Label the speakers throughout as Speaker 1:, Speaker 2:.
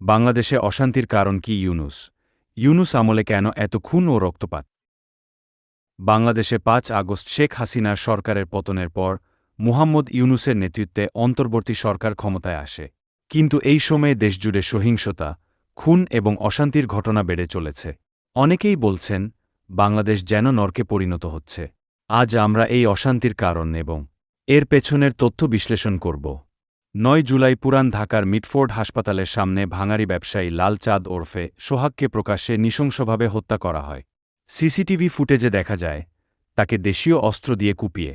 Speaker 1: বাংলাদেশে অশান্তির কারণ কি ইউনুস? ইউনুস আমলে কেন এত খুন ও রক্তপাত? বাংলাদেশে পাঁচ আগস্ট শেখ হাসিনার সরকারের পতনের পর মুহাম্মদ ইউনুসের নেতৃত্বে অন্তর্বর্তী সরকার ক্ষমতায় আসে। কিন্তু এই সময়ে দেশজুড়ে সহিংসতা, খুন এবং অশান্তির ঘটনা বেড়ে চলেছে। অনেকেই বলছেন, বাংলাদেশ যেন নরকে পরিণত হচ্ছে। আজ আমরা এই অশান্তির কারণ এবং এর পেছনের তথ্য বিশ্লেষণ করব। নয় জুলাই পুরান ঢাকার মিটফোর্ড হাসপাতালের সামনে ভাঙারি ব্যবসায়ী লাল চাঁদ ওরফে সোহাগকে প্রকাশ্যে নৃশংসভাবে হত্যা করা হয়। সিসিটিভি ফুটেজে দেখা যায়, তাকে দেশীয় অস্ত্র দিয়ে কুপিয়ে,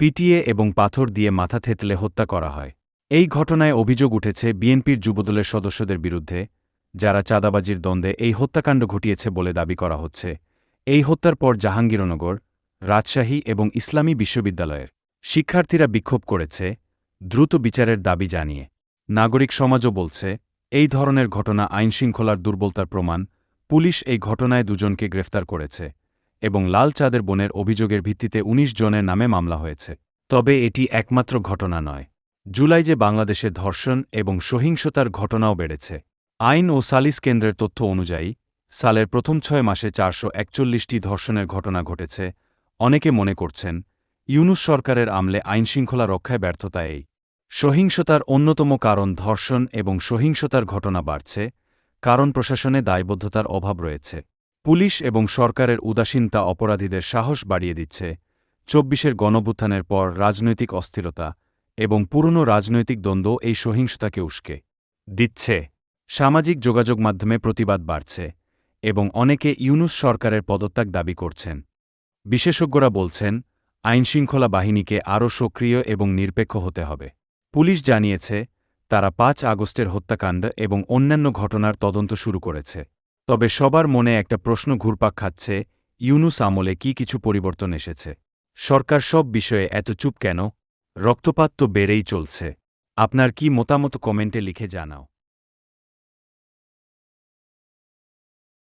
Speaker 1: পিটিয়ে এবং পাথর দিয়ে মাথা থেতলে হত্যা করা হয়। এই ঘটনায় অভিযোগ উঠেছে বিএনপির যুবদলের সদস্যদের বিরুদ্ধে, যারা চাঁদাবাজির দ্বন্দ্বে এই হত্যাকাণ্ড ঘটিয়েছে বলে দাবি করা হচ্ছে। এই হত্যার পর জাহাঙ্গীরনগর, রাজশাহী এবং ইসলামী বিশ্ববিদ্যালয়ের শিক্ষার্থীরা বিক্ষোভ করেছে দ্রুত বিচারের দাবি জানিয়ে, নাগরিক সমাজও বলছে, এই ধরনের ঘটনা আইনশৃঙ্খলার দুর্বলতার প্রমাণ, পুলিশ এই ঘটনায় দুজনকে গ্রেফতার করেছে, এবং লাল চাঁদের বোনের অভিযোগের ভিত্তিতে ১৯ জনের নামে মামলা হয়েছে। তবে এটি একমাত্র ঘটনা নয়। জুলাই যে বাংলাদেশে ধর্ষণ এবং সহিংসতার ঘটনাও বেড়েছে। আইন ও সালিস কেন্দ্রের তথ্য অনুযায়ী, সালের প্রথম ছয় মাসে চারশো একচল্লিশটি ধর্ষণের ঘটনা ঘটেছে। অনেকে মনে করছেন, ইউনুস সরকারের আমলে আইনশৃঙ্খলা রক্ষায় ব্যর্থতা এই। সহিংসতার অন্যতম কারণ ধর্ষণ এবং সহিংসতার ঘটনা বাড়ছে, কারণ প্রশাসনে দায়বদ্ধতার অভাব রয়েছে। পুলিশ এবং সরকারের উদাসীনতা অপরাধীদের সাহস বাড়িয়ে দিচ্ছে। চব্বিশের গণভুত্থানের পর রাজনৈতিক অস্থিরতা এবং পুরনো রাজনৈতিক দ্বন্দ্ব এই সহিংসতাকে উস্কে দিচ্ছে। সামাজিক যোগাযোগ মাধ্যমে প্রতিবাদ বাড়ছে এবং অনেকে ইউনুস সরকারের পদত্যাগ দাবি করছেন। বিশেষজ্ঞরা বলছেন, আইনশৃঙ্খলা বাহিনীকে আরও সক্রিয় এবং নিরপেক্ষ হতে হবে। পুলিশ জানিয়েছে, তারা পাঁচ আগস্টের হত্যাকাণ্ড এবং অন্যান্য ঘটনার তদন্ত শুরু করেছে। তবে সবার মনে একটা প্রশ্ন ঘুরপাক খাচ্ছে, ইউনুস আমলে কি কিছু পরিবর্তন এসেছে? সরকার সব বিষয়ে এত চুপ কেন? রক্তপাত তো বেড়েই চলছে। আপনার কি মতামত কমেন্টে লিখে জানাও।